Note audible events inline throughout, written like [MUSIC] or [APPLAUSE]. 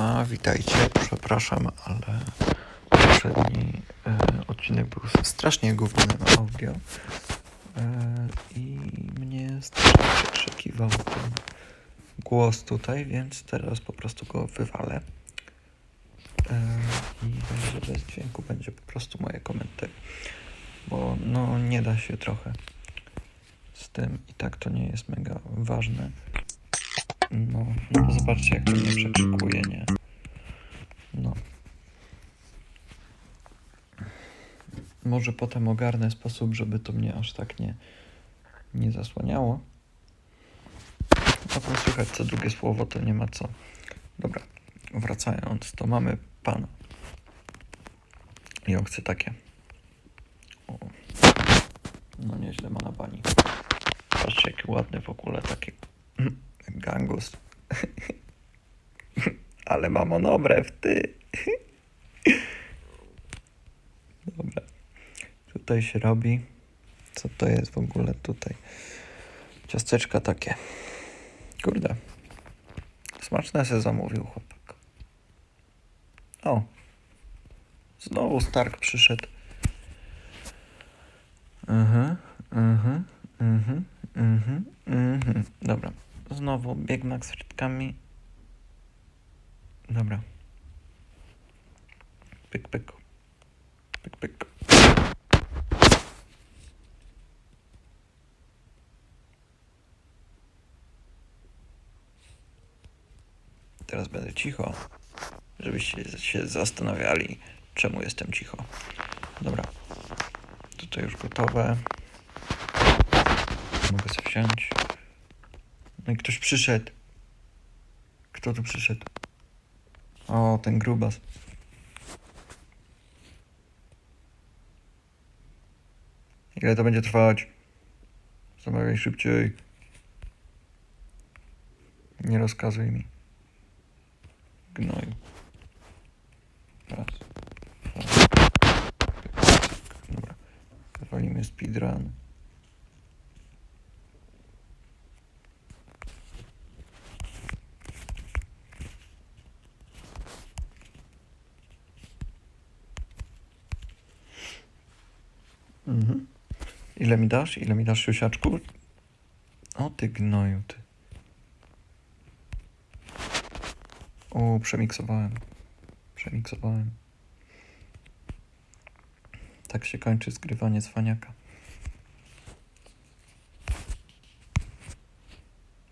Siema, witajcie. Przepraszam, ale poprzedni e, odcinek był strasznie gównianym audio e, i mnie strasznie przekrzykiwał ten głos tutaj, więc teraz po prostu go wywalę. E, I będzie bez dźwięku, będzie po prostu moje komentarze, bo no nie da się trochę z tym i tak to nie jest mega ważne. No, no to zobaczcie, jak to mnie przekrzykuje, nie? No. Może potem ogarnę sposób, żeby to mnie aż tak nie, nie zasłaniało. A to słychać co drugie słowo, to nie ma co. Dobra, wracając, to mamy pana. I on chce takie. O. No nieźle ma na bani. Patrzcie, jaki ładny w ogóle taki [CLEARS THROAT] gangus. [LAUGHS] Ale mam monobrew, ty. [LAUGHS] Dobra. Tutaj się robi. Co to jest w ogóle tutaj? Ciasteczka takie. Kurde. Smaczne se zamówił chłopak. O. Znowu Stark przyszedł. Mhm, mhm, mhm, mhm, mhm. Dobra. Znowu Big Mac z frytkami. Dobra. Pyk, pyk. Pyk, pyk. Teraz będę cicho, żebyście się zastanawiali, czemu jestem cicho. Dobra. Tutaj już gotowe. Mogę sobie wsiąść. No ktoś przyszedł. Kto tu przyszedł? O, ten grubas. Ile to będzie trwać? Zamawiaj szybciej. Nie rozkazuj mi. Gnoju. Raz. Dobra. Walimy speedrun. Ile mi dasz? Ile mi dasz, siusiaczku? O ty gnoju, ty. O, przemiksowałem. Przemiksowałem. Tak się kończy zgrywanie cwaniaka.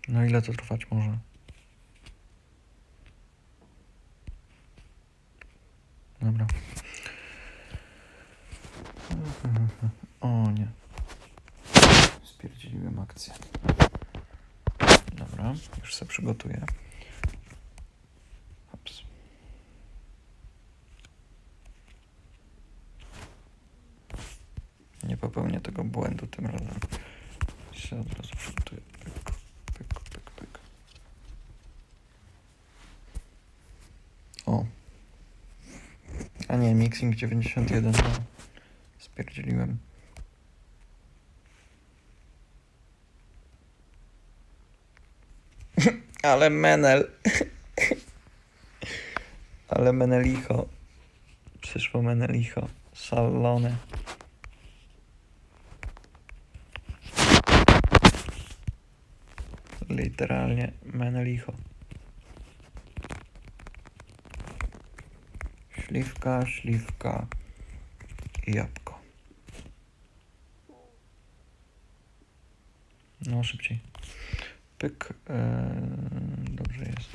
No ile to trwać może? Dobra. O nie. Spierdzieliłem akcję. Dobra, już sobie przygotuję. Nie popełnię tego błędu tym razem. Się od razu przygotuję. O. A nie, mixing 91. No. Spierdzieliłem. Ale menel. Ale menelicho. Przyszło menelicho. Szalone. Literalnie menelicho. Śliwka, śliwka i jabłko. No, szybciej. Pyk. Dobrze jest.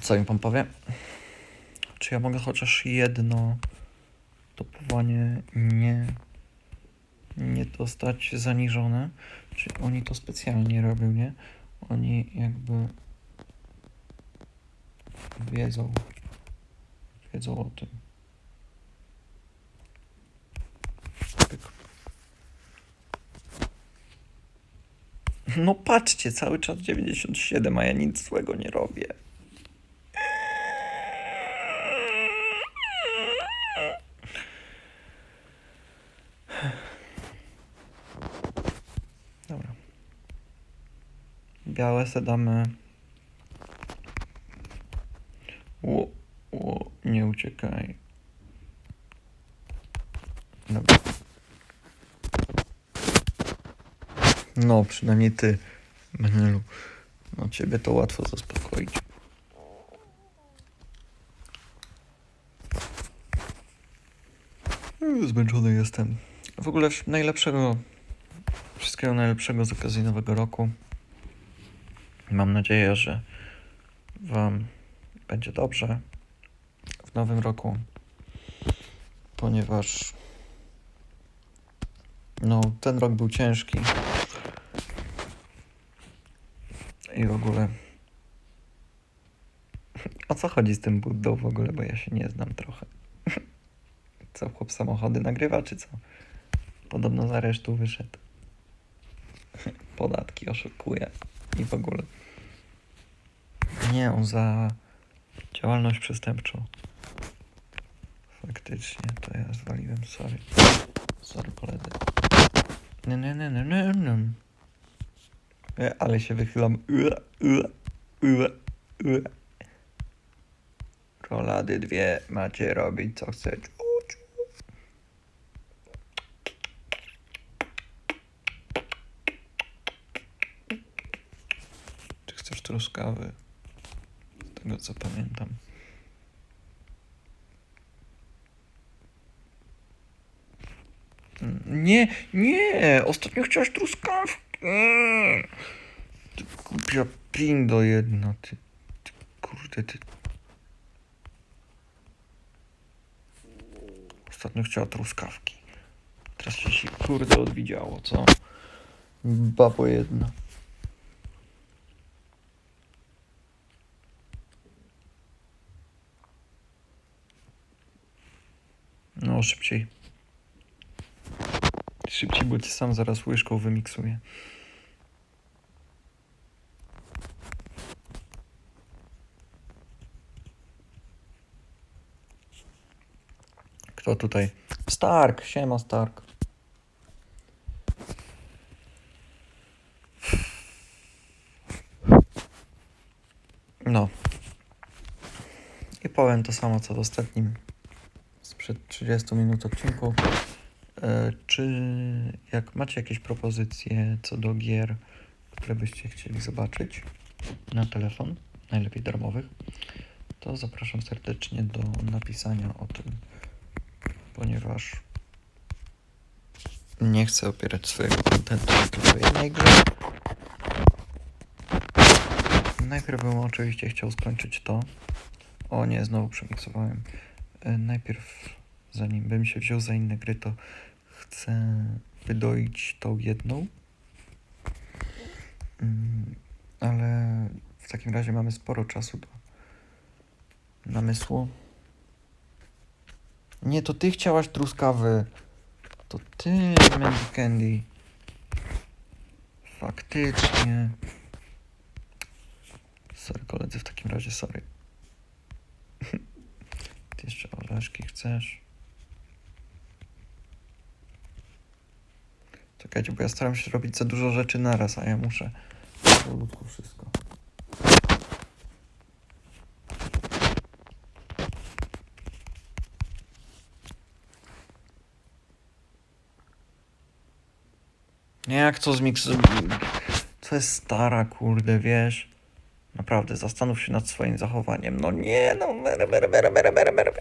Co mi pan powie? Czy ja mogę chociaż jedno topowanie nie, nie dostać zaniżone? Czy oni to specjalnie robią, nie? Oni jakby wiedzą, wiedzą o tym. Pyk. No patrzcie, cały czas 97, a ja nic złego nie robię. Dobra. Białe se damy O, o, nie uciekaj. Dobra. No, przynajmniej ty, Menelu. No, ciebie to łatwo zaspokoić. Yy, Zmęczony jestem. W ogóle najlepszego, wszystkiego najlepszego z okazji Nowego Roku. Mam nadzieję, że Wam będzie dobrze w Nowym Roku, ponieważ no, ten rok był ciężki. I w ogóle. O co chodzi z tym Buddą w ogóle, bo ja się nie znam trochę. [LAUGHS] Co, chłop samochody nagrywa, czy co? Podobno z aresztu wyszedł. [LAUGHS] Podatki oszukuje i w ogóle. Nie, on za działalność przestępczą. Faktycznie, to ja zwaliłem, sorry. Sorry, koledzy. Nie, nie, nie, nie, nie, nie. E, Ale się wychylam. Rolady dwie macie robić co chcecie. Czy chcesz truskawy? Z tego co pamiętam. Mm, Nie, nie! Ostatnio chciałaś truskawki. Mm. Ty głupia pindo jedna, ty, ty kurde, ty. Ostatnio chciała truskawki. Teraz się się kurde odwidziało, co? Babo jedna. No, szybciej. Szybciej, bo ci sam zaraz łyżką wymiksuję. Kto tutaj? Stark, siema Stark. No. I powiem to samo co w ostatnim sprzed 30 minut odcinku. E, Czy jak macie jakieś propozycje co do gier, które byście chcieli zobaczyć na telefon, najlepiej darmowych, to zapraszam serdecznie do napisania o tym, ponieważ nie chcę opierać swojego kontentu tylko jednej grze. Najpierw bym oczywiście chciał skończyć to. O nie, znowu przemiksowałem. E, Najpierw, zanim bym się wziął za inne gry, to chcę wydoić tą jedną. Mm, Ale w takim razie mamy sporo czasu do namysłu. Nie, to ty chciałaś truskawy. To ty, Mandy Candy. Faktycznie. Sorry koledzy, w takim razie sorry. [LAUGHS] Ty jeszcze orzeszki chcesz? Czekajcie, bo ja staram się robić za dużo rzeczy naraz, a ja muszę powolutku wszystko. Nie, jak to zmiks... To jest stara, kurde, wiesz? Naprawdę, zastanów się nad swoim zachowaniem. No nie, no... Mere, mere, mere, mere, mere, mere.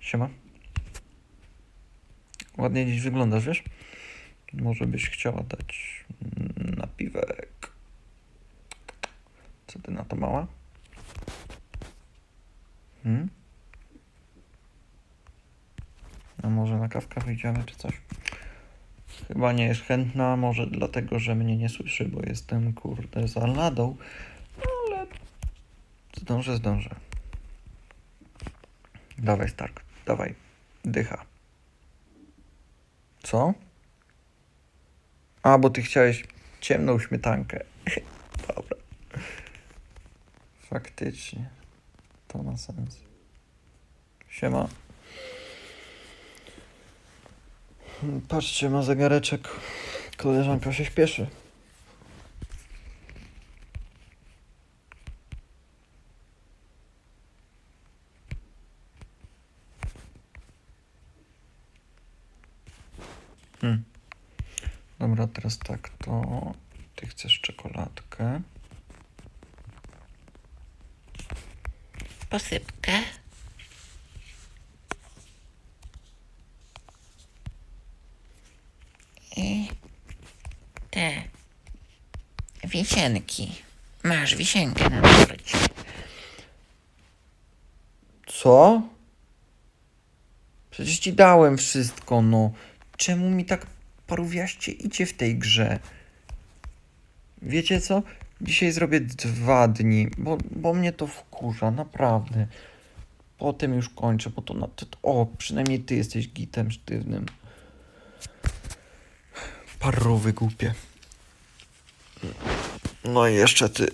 Siema. Ładnie dziś wyglądasz, wiesz? Może byś chciała dać napiwek. Co ty na to mała? Hmm? A może na kawkę wyjdziemy czy coś? Chyba nie jest chętna, może dlatego, że mnie nie słyszy, bo jestem kurde za ladą, ale zdążę, zdążę. Dawaj Stark, dawaj, dycha. Co? A, bo ty chciałeś ciemną śmietankę. [LAUGHS] Dobra. Faktycznie. To ma sens. Siema. Patrzcie, ma zegareczek. Koleżanka się śpieszy. Dobra, teraz tak, to ty chcesz czekoladkę. Posypkę. I te wisienki. Masz wisienkę na torcie. Co? Przecież ci dałem wszystko, no. Czemu mi tak paruwiaście idzie w tej grze? Wiecie co? Dzisiaj zrobię dwa dni, bo, bo mnie to wkurza, naprawdę. Potem już kończę, bo to na... To, o, przynajmniej ty jesteś gitem sztywnym. Parowy głupie. No i jeszcze ty.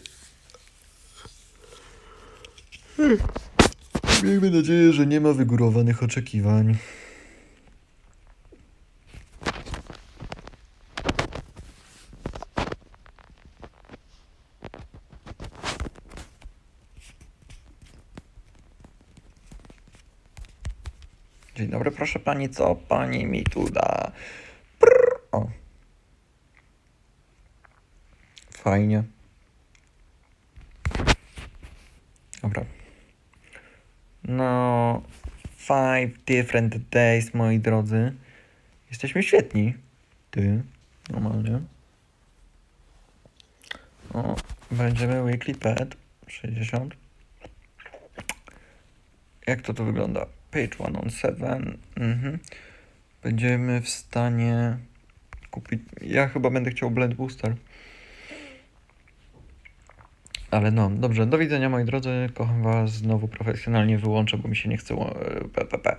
Miejmy nadzieję, że nie ma wygórowanych oczekiwań. Dzień dobry, proszę pani, co pani mi tu da? O. Fajnie. Dobra. No, five different days, moi drodzy. Jesteśmy świetni. Ty, normalnie. O, będziemy weekly pet 60. Jak to tu wygląda? Page one on seven. Mhm. Będziemy w stanie kupić. Ja chyba będę chciał Blend Booster. Ale no, dobrze, do widzenia moi drodzy. Kocham was, znowu profesjonalnie wyłączę, bo mi się nie chce ło- PPP.